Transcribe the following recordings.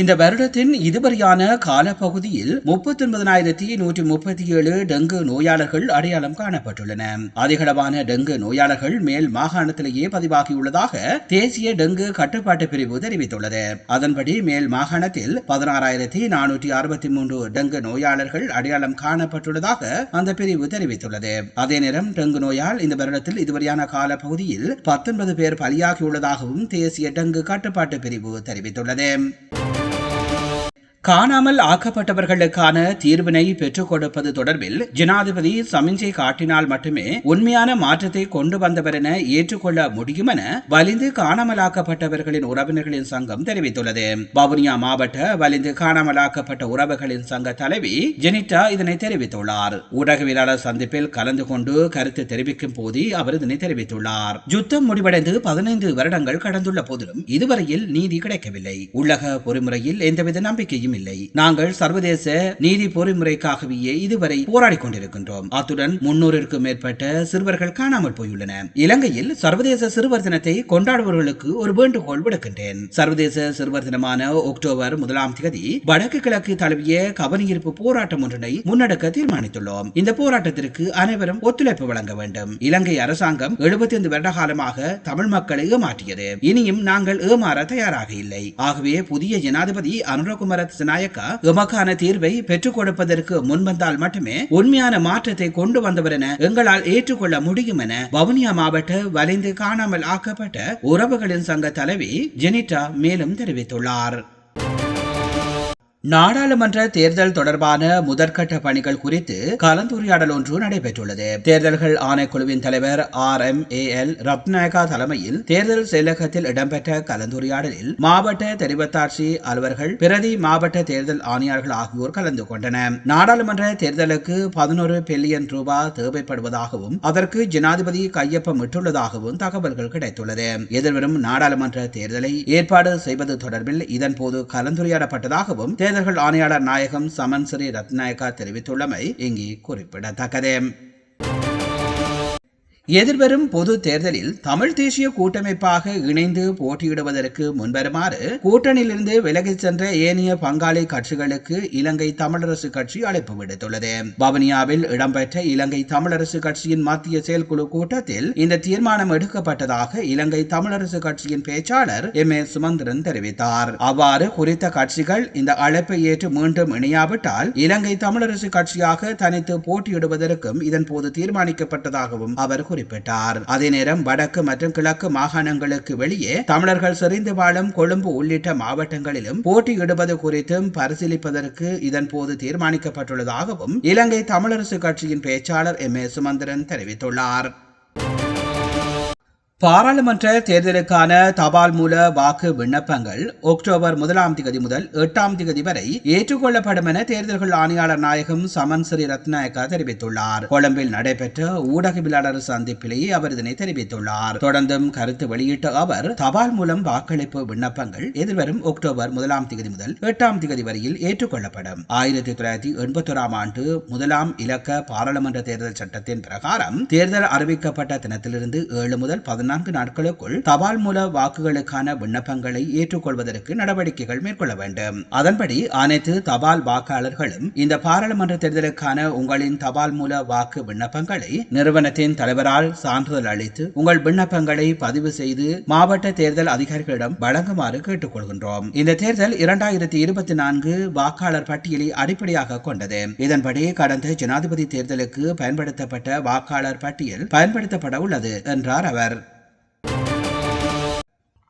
இந்த வருடத்தின் இதுவரையான காலப்பகுதியில் முப்பத்தி ஒன்பதனாயிரத்தி நூற்றி முப்பத்தி ஏழு டெங்கு நோயாளர்கள் அடையாளம் காணப்பட்டுள்ளன. அதிகளவான டெங்கு நோயாளர்கள் மேல் மாகாணத்திலேயே பதிவாகியுள்ளதாக தேசிய டெங்கு கட்டுப்பாட்டு பிரிவு தெரிவித்துள்ளது. அதன்படி மேல் மாகாணத்தில் பதினாறாயிரத்தி நானூற்றி அறுபத்தி மூன்று டெங்கு நோயாளர்கள் அடையாளம் காணப்பட்டுள்ளதாக அந்த பிரிவு தெரிவித்துள்ளது. அதே நேரம் டெங்கு நோயால் இந்த வருடத்தில் இதுவரையான காலப்பகுதியில் பத்தொன்பது பேர் பலியாகியுள்ளதாகவும் தேசிய டெங்கு கட்டுப்பாட்டு பிரிவு தெரிவித்துள்ளது. காணாமல் ஆக்கப்பட்டவர்களுக்கான தீர்வினை பெற்றுக் கொடுப்பது தொடர்பில் ஜனாதிபதி சமிஞ்சை காட்டினால் மட்டுமே உண்மையான மாற்றத்தை கொண்டு வந்தவர் என ஏற்றுக்கொள்ள முடியும் என வலிந்து காணாமலாக்கப்பட்டவர்களின் உறவினர்களின் சங்கம் தெரிவித்துள்ளது. வவுனியா மாவட்ட வலிந்து காணாமலாக்கப்பட்ட உறவுகளின் சங்க தலைவி ஜெனிட்டா இதனை தெரிவித்துள்ளார். ஊடகவியலாளர் சந்திப்பில் கலந்து கொண்டு கருத்து தெரிவிக்கும் போது அவர் இதனை தெரிவித்துள்ளார். யுத்தம் முடிவடைந்து பதினைந்து வருடங்கள் கடந்துள்ள போதிலும் இதுவரையில் நீதி கிடைக்கவில்லை. உள்ளக பொறிமுறையில் எந்தவித நம்பிக்கையும் எதுவும் இல்லை நாங்கள் சர்வதேச நீதி பொறிமுறைக்காகவே இதுவரை போராடி கொண்டிருக்கின்றோம். அத்துடன் முன்னூறிற்கும் மேற்பட்ட சிறுவர்கள் காணாமல் போயுள்ளன. இலங்கையில் சர்வதேச சிறுவர் தினத்தை கொண்டாடுபவர்களுக்கு ஒரு வேண்டுகோள் விடுக்கின்றேன். சர்வதேச சிறுவர் தினமான அக்டோபர் முதலாம் தேதி வடக்கு கிழக்கு தழுவிய கவனியிருப்பு போராட்டம் ஒன்றினை முன்னெடுக்க தீர்மானித்துள்ளோம். இந்த போராட்டத்திற்கு அனைவரும் ஒத்துழைப்பு வழங்க வேண்டும். இலங்கை அரசாங்கம் எழுபத்தி ஐந்து வருட காலமாக தமிழ் மக்களை ஏமாற்றியது. இனியும் நாங்கள் ஏமாற தயாராக இல்லை. ஆகவே புதிய ஜனாதிபதி அனுரகுமார நாயக்கா எமக்கான தீர்வை பெற்றுக் கொடுப்பதற்கு முன்வந்தால் மட்டுமே உண்மையான மாற்றத்தை கொண்டு வந்தவர் என எங்களால் ஏற்றுக்கொள்ள முடியும் என வவுனியா மாவட்ட வலிந்து காணாமல் ஆக்கப்பட்ட உறவுகளின் சங்க தலைவி ஜெனிட்டா மேலும் தெரிவித்துள்ளார். நாடாளுமன்ற தேர்தல் தொடர்பான முதற்கட்ட பணிகள் குறித்து கலந்துரையாடல் ஒன்று நடைபெற்றுள்ளது. தேர்தல்கள் ஆணைக்குழுவின் தலைவர் R M A L Rathnayake தலைமையில் தேர்தல் செயலகத்தில் இடம்பெற்ற கலந்துரையாடலில் மாவட்ட தெரிவத்தாட்சி அலுவலர்கள் பிரதி மாவட்ட தேர்தல் ஆணையாளர்கள் ஆகியோர் கலந்து கொண்டனர். நாடாளுமன்ற தேர்தலுக்கு பதினோரு பில்லியன் ரூபாய் தேவைப்படுவதாகவும் அதற்கு ஜனாதிபதி கையொப்பமிட்டுள்ளதாகவும் தகவல்கள் கிடைத்துள்ளது. எதிர்வரும் நாடாளுமன்ற தேர்தலை ஏற்பாடு செய்வது தொடர்பில் இதன்போது கலந்துரையாடப்பட்டதாகவும் தேர்தல்கள் ஆணையாளர் நாயகம் சமன்சரி ரத்நாயகா ரத்நாயக்கா தெரிவித்துள்ளமை இங்கே குறிப்பிடத்தக்கது. எதிர்வரும் பொது தேர்தலில் தமிழ் தேசிய கூட்டமைப்பாக இணைந்து போட்டியிடுவதற்கு முன்வருமாறு கூட்டணியிலிருந்து விலகிச் சென்ற ஏனைய பங்காளி கட்சிகளுக்கு இலங்கை தமிழரசு கட்சி அழைப்பு விடுத்துள்ளது. வவுனியாவில் இடம்பெற்ற இலங்கை தமிழரசு கட்சியின் மத்திய செயற்குழு கூட்டத்தில் இந்த தீர்மானம் எடுக்கப்பட்டதாக இலங்கை தமிழரசு கட்சியின் பேச்சாளர் எம். ஏ. சுமந்திரன் தெரிவித்தார். அவ்வாறு குறித்த கட்சிகள் இந்த அழைப்பை ஏற்று மீண்டும் இணையாவிட்டால் இலங்கை தமிழரசு கட்சியாக தனித்து போட்டியிடுவதற்கும் இதன்போது தீர்மானிக்கப்பட்டதாகவும் அவர் குறிப்பிட்டார் அதே நேரம் வடக்கு மற்றும் கிழக்கு மாகாணங்களுக்கு வெளியே தமிழர்கள் செறிந்து வாழும் கொழும்பு உள்ளிட்ட மாவட்டங்களிலும் போட்டியிடுவது குறித்தும் பரிசீலிப்பதற்கு இதன்போது தீர்மானிக்கப்பட்டுள்ளதாகவும் இலங்கை தமிழரசு கட்சியின் பேச்சாளர் எம் ஏ சுமந்திரன் தெரிவித்துள்ளார். பாராளுமன்ற தேர்தலுக்கான தபால் மூல வாக்கு விண்ணப்பங்கள் அக்டோபர் முதலாம் திகதி முதல் எட்டாம் திகதி வரை ஏற்றுக்கொள்ளப்படும் என தேர்தல்கள் ஆணையாளர் நாயகம் சமன் ஸ்ரீ ரத்நாயக்கா தெரிவித்துள்ளார். கொழும்பில் நடைபெற்ற ஊடகவியலாளர் சந்திப்பிலேயே அவர் இதனை தெரிவித்துள்ளார். தொடர்ந்தும் கருத்து வெளியிட்ட அவர் தபால் மூலம் வாக்களிப்பு விண்ணப்பங்கள் எதிர்வரும் அக்டோபர் முதலாம் திகதி முதல் எட்டாம் திகதி வரையில் ஏற்றுக்கொள்ளப்படும். ஆயிரத்தி தொள்ளாயிரத்தி எண்பத்தோராம் ஆண்டு முதலாம் இலக்க பாராளுமன்ற தேர்தல் சட்டத்தின் பிரகாரம் தேர்தல் அறிவிக்கப்பட்ட தினத்திலிருந்து ஏழு முதல் பதினாறு பதினான்கு நாட்களுக்குள் தபால் மூல வாக்குகளுக்கான விண்ணப்பங்களை ஏற்றுக்கொள்வதற்கு நடவடிக்கைகள் மேற்கொள்ள வேண்டும். அதன்படி அனைத்து தபால் வாக்காளர்களும் இந்த பாராளுமன்ற தேர்தலுக்கான உங்களின் தபால் மூல வாக்கு விண்ணப்பங்களை நிறுவனத்தின் தலைவரால் சான்றிதழ் அளித்து உங்கள் விண்ணப்பங்களை பதிவு செய்து மாவட்ட தேர்தல் அதிகாரிகளிடம் வழங்குமாறு கேட்டுக்கொள்கின்றோம். இந்த தேர்தல் இரண்டாயிரத்தி இருபத்தி நான்கு வாக்காளர் பட்டியலை அடிப்படையாக கொண்டது. இதன்படி கடந்த ஜனாதிபதி தேர்தலுக்கு பயன்படுத்தப்பட்ட வாக்காளர் பட்டியல் பயன்படுத்தப்பட உள்ளது என்றார் அவர்.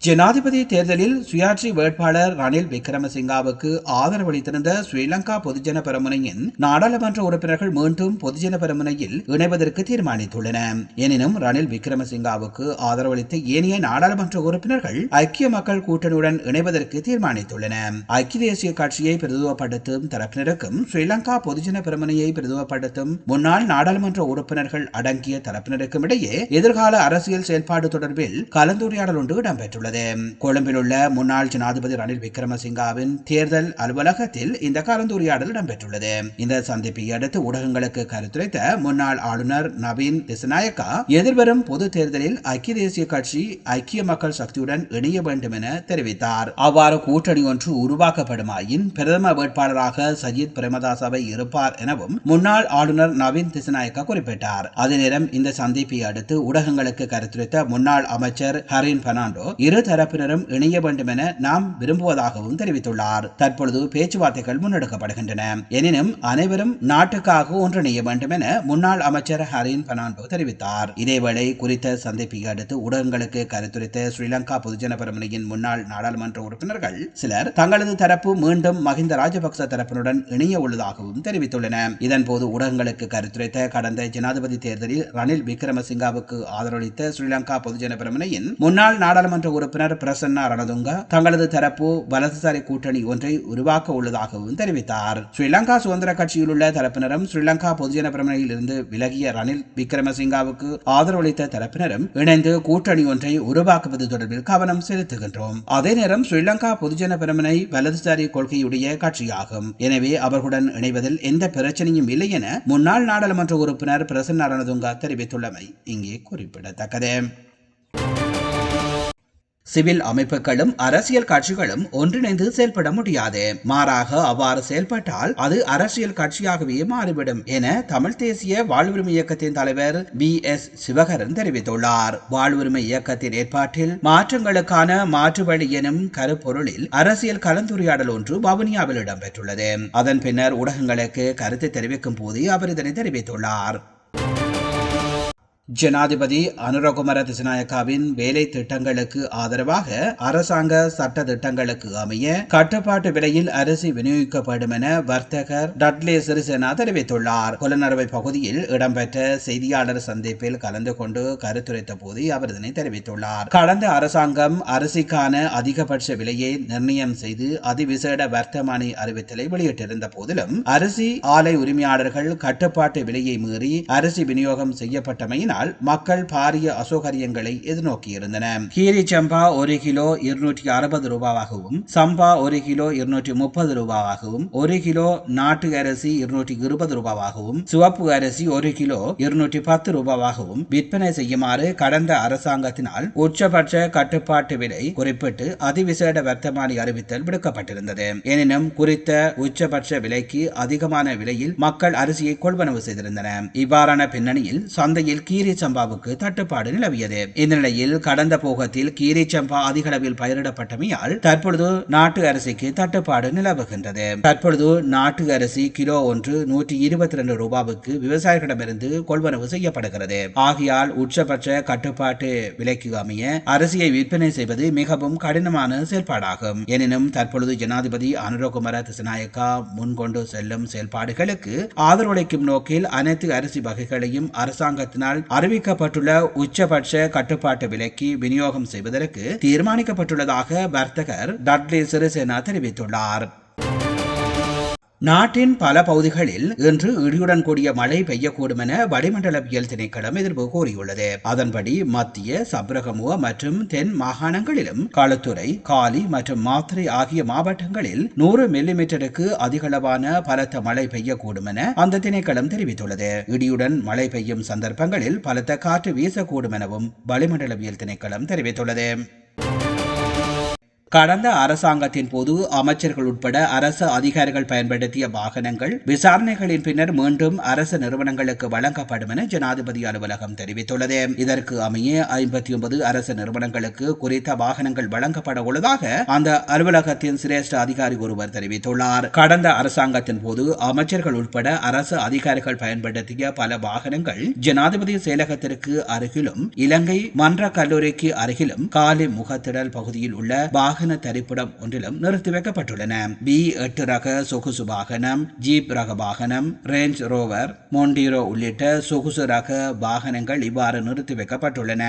ஜனாதிபதி தேர்தலில் சுயாட்சி வேட்பாளர் ரணில் விக்ரமசிங்காவுக்கு ஆதரவளித்திருந்த ஸ்ரீலங்கா பொதுஜன பெருமுனையின் நாடாளுமன்ற உறுப்பினர்கள் மீண்டும் பொதுஜன பெருமுனையில் இணைவதற்கு தீர்மானித்துள்ளன. எனினும் ரணில் விக்ரமசிங்காவுக்கு ஆதரவளித்த ஏனைய நாடாளுமன்ற உறுப்பினர்கள் ஐக்கிய மக்கள் கூட்டணியுடன் இணைவதற்கு தீர்மானித்துள்ளன. ஐக்கிய தேசிய கட்சியை பிரதிநிதித்துவப்படுத்தும் தரப்பினருக்கும் ஸ்ரீலங்கா பொதுஜன பெருமுனையை பிரதிநிதித்துவப்படுத்தும் முன்னாள் நாடாளுமன்ற உறுப்பினர்கள் அடங்கிய தரப்பினருக்கும் இடையே எதிர்கால அரசியல் செயல்பாடு தொடர்பில் கலந்துரையாடல் ஒன்று இடம்பெற்றுள்ளது. இடம்பெற்றுள்ளது கொழும்பில் உள்ள முன்னாள் ஜனாதிபதி ரணில் விக்ரமசிங்காவின் தேர்தல் அலுவலகத்தில் இந்த கலந்துரையாடல் இடம்பெற்றுள்ளது. இந்த சந்திப்பை அடுத்து ஊடகங்களுக்கு கருத்துரைத்த முன்னாள் ஆளுநர் நவீன் திசநாயக்கா எதிர்வரும் பொது தேர்தலில் ஐக்கிய தேசிய கட்சி ஐக்கிய மக்கள் சக்தியுடன் இணைய வேண்டும் என தெரிவித்தார். அவ்வாறு கூட்டணி ஒன்று உருவாக்கப்படுமாயின் பிரதம வேட்பாளராக சஜித் பிரேமதாசவை இருப்பார் எனவும் முன்னாள் ஆளுநர் நவீன் திசநாயக்கா குறிப்பிட்டார். அதே நேரம் இந்த சந்திப்பை அடுத்து ஊடகங்களுக்கு கருத்துரைத்த முன்னாள் அமைச்சர் ஹரின் பெர்னாண்டோ இரு தரப்பினரும் இணைய வேண்டும் என நாம் விரும்புவதாகவும் தெரிவித்துள்ளார். தற்பொழுது பேச்சுவார்த்தைகள் முன்னெடுக்கப்படுகின்றன. எனினும் அனைவரும் நாட்டுக்காக ஒன்றிணைய வேண்டும் என முன்னாள் அமைச்சர் ஹரின் பெர்னாண்டோ தெரிவித்தார். இதேவேளை குறித்த சந்திப்பை அடுத்து ஊடகங்களுக்கு கருத்துரைத்த ஸ்ரீலங்கா பொதுஜன பெருமனையின் முன்னாள் நாடாளுமன்ற உறுப்பினர்கள் சிலர் தங்களது தரப்பு மீண்டும் மஹிந்த ராஜபக்ச தரப்பினுடன் இணைய உள்ளதாகவும் தெரிவித்துள்ளன. இதன்போது ஊடகங்களுக்கு கருத்துரைத்த கடந்த ஜனாதிபதி தேர்தலில் ரணில் விக்ரமசிங்காவுக்கு ஆதரவளித்த ஸ்ரீலங்கா பொதுஜன பெருமனையின் முன்னாள் நாடாளுமன்ற உறுப்பினர் பிரசன்னா ரணதுங்க தங்களது தரப்பு வலதுசாரி கூட்டணி ஒன்றை உருவாக்க உள்ளதாகவும் தெரிவித்தார். ஸ்ரீலங்கா சுதந்திர கட்சியில் உள்ள தரப்பினரும் ஸ்ரீலங்கா பொதுஜன பெரமுனையில் இருந்து விலகிய ரணில் விக்ரமசிங்காவுக்கு ஆதரவளித்த தரப்பினரும் இணைந்து கூட்டணி ஒன்றை உருவாக்குவது தொடர்பில் கவனம் செலுத்துகின்றோம். அதே நேரம் ஸ்ரீலங்கா பொதுஜன பிரமனை வலதுசாரி கொள்கையுடைய கட்சியாகும். எனவே அவர்களுடன் இணைவதில் எந்த பிரச்சனையும் இல்லை என முன்னாள் நாடாளுமன்ற உறுப்பினர் பிரசன்ன ரணதுங்கா தெரிவித்துள்ளமை இங்கே குறிப்பிடத்தக்கது. சிவில் அமைப்புகளும் அரசியல் கட்சிகளும் ஒன்றிணைந்து செயல்பட முடியாது. மாறாக அவ்வாறு செயல்பட்டால் அது அரசியல் கட்சியாகவே மாறிவிடும் என தமிழ் தேசிய வாழ்வுரிமை இயக்கத்தின் தலைவர் பி. எஸ். சிவகரன் தெரிவித்துள்ளார். வாழ்வுரிமை இயக்கத்தின் ஏற்பாட்டில் மாற்றங்களுக்கான மாற்று வழி எனும் கருப்பொருளில் அரசியல் கலந்துரையாடல் ஒன்று வவுனியாவில் இடம்பெற்றுள்ளது. அதன் பின்னர் ஊடகங்களுக்கு கருத்து தெரிவிக்கும் போது அவர் இதனை தெரிவித்துள்ளார். ஜனாதிபதி அனுரகுமர திசநாயக்காவின் வேலை திட்டங்களுக்கு ஆதரவாக அரசாங்க சட்ட திட்டங்களுக்கு அமைய கட்டுப்பாட்டு விலையில் அரிசி விநியோகிக்கப்படும் என வர்த்தகர் டட்லே சிறிசேனா தெரிவித்துள்ளார். கொலநரவை பகுதியில் இடம்பெற்ற செய்தியாளர் சந்திப்பில் கலந்து கொண்டு கருத்துரைத்த போது அவர் இதனை தெரிவித்துள்ளார். கடந்த அரசாங்கம் அரிசிக்கான அதிகபட்ச விலையை நிர்ணயம் செய்து அதிவிசேட வர்த்தமானி அறிவித்தலை வெளியிட்டிருந்த போதிலும் அரிசி ஆலை உரிமையாளர்கள் கட்டுப்பாட்டு விலையை மீறி அரிசி விநியோகம் செய்யப்பட்டமையினால் இதனால் மக்கள் பாரிய அசௌகரியங்களை எதிர்நோக்கியிருந்தன. கீரி சம்பா ஒரு கிலோ இருநூற்றி அறுபது ரூபாவாகவும் சம்பா ஒரு கிலோ இருநூற்றி முப்பது ரூபாவாகவும் ஒரு கிலோ நாட்டு அரிசி இருநூற்றி இருபது ரூபாவாகவும் சிவப்பு அரிசி ஒரு கிலோ இருநூற்றி பத்து ரூபாவாகவும் விற்பனை செய்யுமாறு கடந்த அரசாங்கத்தினால் உச்சபட்ச கட்டுப்பாட்டு விலை குறிப்பிட்டு அதிவிசேட வர்த்தமானி அறிவித்தல் விடுக்கப்பட்டிருந்தது. எனினும் குறித்த உச்சபட்ச விலைக்கு அதிகமான விலையில் மக்கள் அரிசியை கொள்வனவு செய்திருந்தனர் இவ்வாறான பின்னணியில் சந்தையில் கீரி கீரை சம்பாவுக்கு தட்டுப்பாடு நிலவியது. இந்த நிலையில் கடந்த போகத்தில் கீரை சம்பா அதிக அளவில் பயிரிடப்பட்டமையால் தற்பொழுது நாட்டு அரிசிக்கு தட்டுப்பாடு நிலவுகின்றது. தற்பொழுது நாட்டு அரிசி கிலோ ஒன்று நூற்றி இருபத்தி ரெண்டு ரூபாவுக்கு விவசாயிகளிடமிருந்து கொள்வனவு செய்யப்படுகிறது. ஆகையால் உச்சபட்ச கட்டுப்பாட்டு விலைக்கு அமைய அரிசியை விற்பனை செய்வது மிகவும் கடினமான செயல்பாடாகும். எனினும் தற்பொழுது ஜனாதிபதி அனுரகுமர திசநாயக்கா முன்கொண்டு செல்லும் செயல்பாடுகளுக்கு ஆதரவளிக்கும் நோக்கில் அனைத்து அரிசி வகைகளையும் அரசாங்கத்தினால் அறிவிக்கப்பட்டுள்ள உச்சபட்ச கட்டுப்பாட்டு விலைக்கு விநியோகம் செய்வதற்கு தீர்மானிக்கப்பட்டுள்ளதாக வர்த்தகர் டட்லி சிறிசேனா தெரிவித்துள்ளார். நாட்டின் பல பகுதிகளில் இன்று இடியுடன் கூடிய மழை பெய்யக்கூடும் என வளிமண்டலவியல் திணைக்களம் எதிர்ப்பு கூறியுள்ளது. அதன்படி மத்திய சப்ரகமுவ மற்றும் தென் மாகாணங்களிலும் களத்துறை காலி மற்றும் மாத்திரை ஆகிய மாவட்டங்களில் நூறு மில்லிமீட்டருக்கு அதிகளவான பலத்த மழை பெய்யக்கூடும் என அந்த திணைக்களம் தெரிவித்துள்ளது. இடியுடன் மழை பெய்யும் சந்தர்ப்பங்களில் பலத்த காற்று வீசக்கூடும் எனவும் வளிமண்டலவியல் திணைக்களம் தெரிவித்துள்ளது. கடந்த அரசாங்கத்தின் போது அமைச்சர்கள் உட்பட அரசு அதிகாரிகள் பயன்படுத்திய வாகனங்கள் விசாரணைகளின் பின்னர் மீண்டும் அரசு நிறுவனங்களுக்கு வழங்கப்படும் என ஜனாதிபதி அலுவலகம் தெரிவித்துள்ளது. இதற்கு அமைய ஐம்பத்தி ஒன்பது அரசு நிறுவனங்களுக்கு குறித்த வாகனங்கள் வழங்கப்பட உள்ளதாக அந்த அலுவலகத்தின் சிரேஷ்ட அதிகாரி ஒருவர் தெரிவித்துள்ளார். கடந்த அரசாங்கத்தின் போது அமைச்சர்கள் உட்பட அரசு அதிகாரிகள் பயன்படுத்திய பல வாகனங்கள் ஜனாதிபதி செயலகத்திற்கு அருகிலும் இலங்கை மன்ற கல்லூரிக்கு அருகிலும் காலி முகத்திடல் பகுதியில் உள்ள வாகன வாகன தரிப்பிடம் ஒன்றிலும் நிறுத்தி வைக்கப்பட்டுள்ளன. பி எட்டு ரக சொகுசு வாகனம் ஜீப் ரக வாகனம் ரேஞ்ச் ரோவர் மோண்டீரோ உள்ளிட்ட சொகுசு ரக வாகனங்கள் இவ்வாறு நிறுத்தி வைக்கப்பட்டுள்ளன.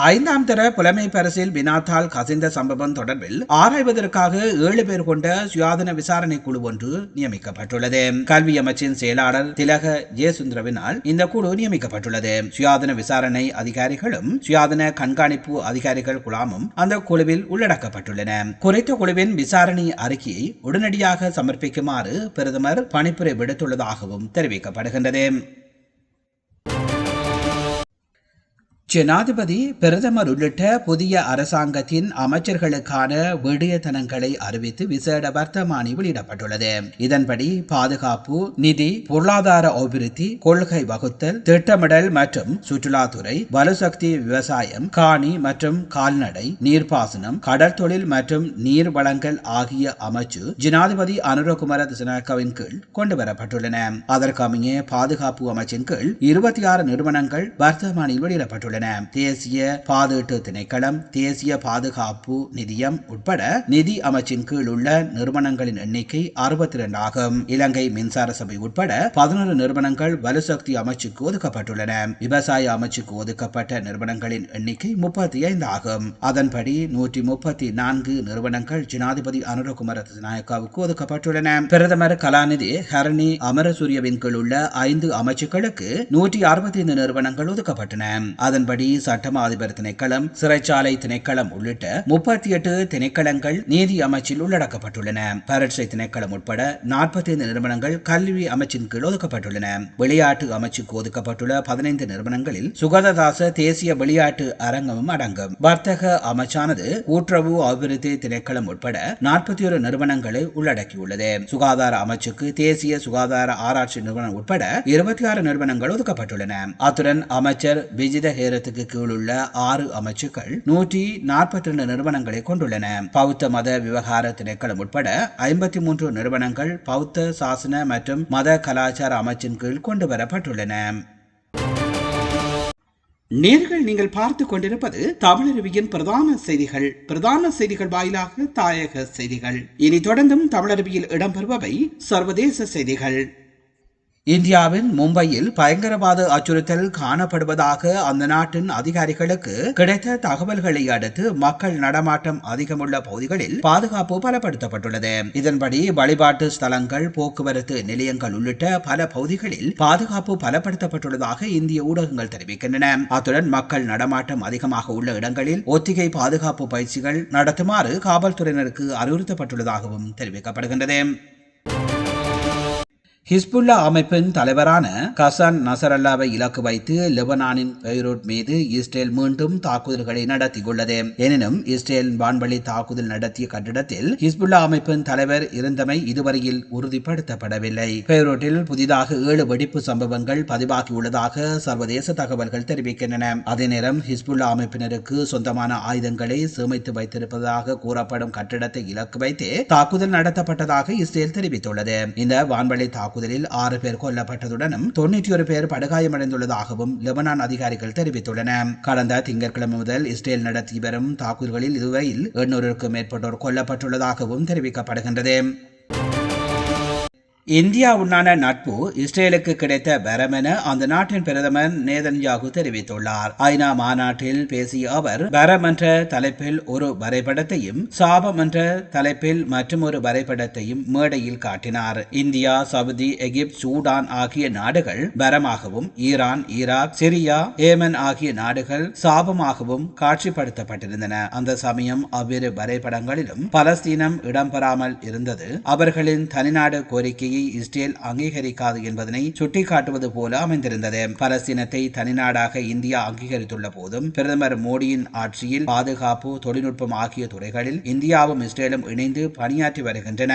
ஐந்தாம் தர புலமை பரிசில் வினாத்தால் கசிந்த சம்பவம் தொடர்பில் ஆராய்வதற்காக ஏழு பேர் கொண்ட சுயாதீன விசாரணை குழு ஒன்று நியமிக்கப்பட்டுள்ளது. கல்வி அமைச்சின் செயலாளர் திலக ஜெயசுந்தரவினால் இந்த குழு நியமிக்கப்பட்டுள்ளது. சுயாதீன விசாரணை அதிகாரிகளும் சுயாதீன கண்காணிப்பு அதிகாரிகள் குழாமும் அந்த குழுவில் உள்ளடக்கப்பட்டுள்ளன. குறித்த குழுவின் விசாரணை அறிக்கையை உடனடியாக சமர்ப்பிக்குமாறு பிரதமர் பணிப்புரை விடுத்துள்ளதாகவும் தெரிவிக்கப்படுகின்றது. ஜனாதிபதி பிரதமர் உள்ளிட்ட புதிய அரசாங்கத்தின் அமைச்சர்களுக்கான விடயத்தனங்களை அறிவித்து விசேட வர்த்தமானி வெளியிடப்பட்டுள்ளது. இதன்படி பாதுகாப்பு நிதி பொருளாதார அபிவிருத்தி கொள்கை வகுத்தல் திட்டமிடல் மற்றும் சுற்றுலாத்துறை வலுசக்தி விவசாயம் காணி மற்றும் கால்நடை நீர்ப்பாசனம் கடற்தொழில் மற்றும் நீர் வளங்கள் ஆகிய அமைச்சு ஜனாதிபதி அனுரகுமார திசநாயக்கவின் கீழ் கொண்டுவரப்பட்டுள்ளன அதற்கமைய பாதுகாப்பு அமைச்சின் கீழ் இருபத்தி ஆறு நிறுவனங்கள் வர்த்தமானியில் வெளியிடப்பட்டுள்ளன. உள்ளன தேசிய பாதீட்டு திணைக்களம் தேசிய பாதுகாப்பு நிதியம் உட்பட நிதி அமைச்சின் கீழ் உள்ள நிறுவனங்களின் எண்ணிக்கை அறுபத்தி இரண்டு ஆகும். இலங்கை மின்சார சபை உட்பட பதினொரு நிறுவனங்கள் வலுசக்தி அமைச்சுக்கு ஒதுக்கப்பட்டுள்ளன. விவசாய அமைச்சுக்கு ஒதுக்கப்பட்ட நிறுவனங்களின் எண்ணிக்கை முப்பத்தி ஐந்து ஆகும். அதன்படி நூற்றி முப்பத்தி நான்கு நிறுவனங்கள் ஜனாதிபதி அனுரகுமார நாயக்காவுக்கு ஒதுக்கப்பட்டுள்ளன. பிரதமர் கலாநிதி ஹரணி அமரசூரியவின் கீழ் உள்ள ஐந்து அமைச்சுக்களுக்கு நூற்றி அறுபத்தி ஐந்து நிறுவனங்கள் ஒதுக்கப்பட்டன. அதன் அதன்படி சட்டமா அதிபர் திணைக்களம் சிறைச்சாலை திணைக்களம் உள்ளிட்ட முப்பத்தி எட்டு திணைக்களங்கள் நீதி அமைச்சில் உள்ளடக்கப்பட்டுள்ளன. பரட்சை திணைக்களம் உட்பட நாற்பத்தி ஐந்து நிறுவனங்கள் கல்வி அமைச்சின் கீழ் ஒதுக்கப்பட்டுள்ளன. விளையாட்டு அமைச்சுக்கு ஒதுக்கப்பட்டுள்ள பதினைந்து நிறுவனங்களில் சுகததாச தேசிய விளையாட்டு அரங்கமும் அடங்கும். வர்த்தக அமைச்சானது கூட்டுறவு அபிவிருத்தி திணைக்களம் உட்பட நாற்பத்தி ஒரு நிறுவனங்களை உள்ளடக்கியுள்ளது. சுகாதார அமைச்சுக்கு தேசிய சுகாதார ஆராய்ச்சி நிறுவனம் உட்பட இருபத்தி ஆறு நிறுவனங்கள் ஒதுக்கப்பட்டுள்ளன. அத்துடன் அமைச்சர் விஜித ஹேர ஆயிரத்துக்கு கீழுள்ள ஆறு அமைச்சுக்கள் நூற்றி நாற்பத்தி ரெண்டு நிறுவனங்களை கொண்டுள்ளன. பௌத்த மத விவகார திணைக்களம் உட்பட ஐம்பத்தி மூன்று நிறுவனங்கள் பௌத்த சாசன மற்றும் மத கலாச்சார அமைச்சின் கீழ் கொண்டு வரப்பட்டுள்ளன. நேர்கள் நீங்கள் பார்த்து கொண்டிருப்பது தமிழருவியின் பிரதான செய்திகள். பிரதான செய்திகள் வாயிலாக தாயக செய்திகள். இனி தொடர்ந்தும் தமிழருவியில் இடம்பெறுபவை சர்வதேச செய்திகள். இந்தியாவின் மும்பையில் பயங்கரவாத அச்சுறுத்தல் காணப்படுவதாக அந்த நாட்டின் அதிகாரிகளுக்கு கிடைத்த தகவல்களை அடுத்து மக்கள் நடமாட்டம் அதிகமுள்ள பகுதிகளில் பாதுகாப்பு பலப்படுத்தப்பட்டுள்ளது. இதன்படி வழிபாட்டு ஸ்தலங்கள் போக்குவரத்து நிலையங்கள் உள்ளிட்ட பல பகுதிகளில் பாதுகாப்பு பலப்படுத்தப்பட்டுள்ளதாக இந்திய ஊடகங்கள் தெரிவிக்கின்றன. அத்துடன் மக்கள் நடமாட்டம் அதிகமாக உள்ள இடங்களில் ஒத்திகை பாதுகாப்பு பயிற்சிகள் நடத்துமாறு காவல்துறையினருக்கு அறிவுறுத்தப்பட்டுள்ளதாகவும் தெரிவிக்கப்படுகின்றது. ஹிஸ்புல்லா அமைப்பின் தலைவரான கசான் நசரல்லாவை இலக்கு வைத்து லெபனானின் பெய்ரூட் மீது இஸ்ரேல் மீண்டும் தாக்குதல்களை நடத்தியுள்ளது. எனினும் இஸ்ரேல் வான்வழி தாக்குதல் நடத்திய கட்டிடத்தில் ஹிஸ்புல்லா அமைப்பின் தலைவர் இருந்தமை இதுவரையில் உறுதிப்படுத்தப்படவில்லை. பெய்ரூட்டில் புதிதாக ஏழு வெடிப்பு சம்பவங்கள் பதிவாகியுள்ளதாக சர்வதேச தகவல்கள் தெரிவிக்கின்றன. அதே நேரம் ஹிஸ்புல்லா அமைப்பினருக்கு சொந்தமான ஆயுதங்களை சேமித்து வைத்திருப்பதாக கூறப்படும் கட்டிடத்தை இலக்கு வைத்து தாக்குதல் நடத்தப்பட்டதாக இஸ்ரேல் தெரிவித்துள்ளது. இந்த வான்வழி தாக்குதல் தாக்குதலில் ஆறு பேர் கொல்லப்பட்டதுடனும் தொன்னூற்றி ஒரு பேர் படுகாயமடைந்துள்ளதாகவும் லெபனான் அதிகாரிகள் தெரிவித்துள்ளனர் கடந்த திங்கட்கிழமை முதல் இஸ்ரேல் நடத்தி வரும் தாக்குதல்களில் இதுவரையில் எண்ணூறுக்கும் மேற்பட்டோர் கொல்லப்பட்டுள்ளதாகவும் தெரிவிக்கப்படுகின்றது. இந்தியாவுடனான நட்பு இஸ்ரேலுக்கு கிடைத்த வரமென அந்த நாட்டின் பிரதமர் நேதன்யாகு தெரிவித்துள்ளார். ஐநா மாநாட்டில் பேசிய அவர் வரம் என்ற தலைப்பில் ஒரு வரைபடத்தையும் சாபம் என்ற தலைப்பில் மற்றும் ஒரு வரைபடத்தையும் மேடையில் காட்டினார். இந்தியா சவுதி எகிப்து சூடான் ஆகிய நாடுகள் வரமாகவும் ஈரான் ஈராக் சிரியா ஏமன் ஆகிய நாடுகள் சாபமாகவும் காட்சிப்படுத்தப்பட்டிருந்தன. அந்த சமயம் அவ்விரு வரைபடங்களிலும் பலஸ்தீனம் இடம்பெறாமல் இருந்தது. அவர்களின் தனிநாடு கோரிக்கையை கோரிக்கையை இஸ்ரேல் அங்கீகரிக்காது என்பதனை சுட்டிக்காட்டுவது போல அமைந்திருந்தது. பலஸ்தீனத்தை தனிநாடாக இந்தியா அங்கீகரித்துள்ள போதும் பிரதமர் மோடியின் ஆட்சியில் பாதுகாப்பு தொழில்நுட்பம் ஆகிய துறைகளில் இந்தியாவும் இஸ்ரேலும் இணைந்து பணியாற்றி வருகின்றன.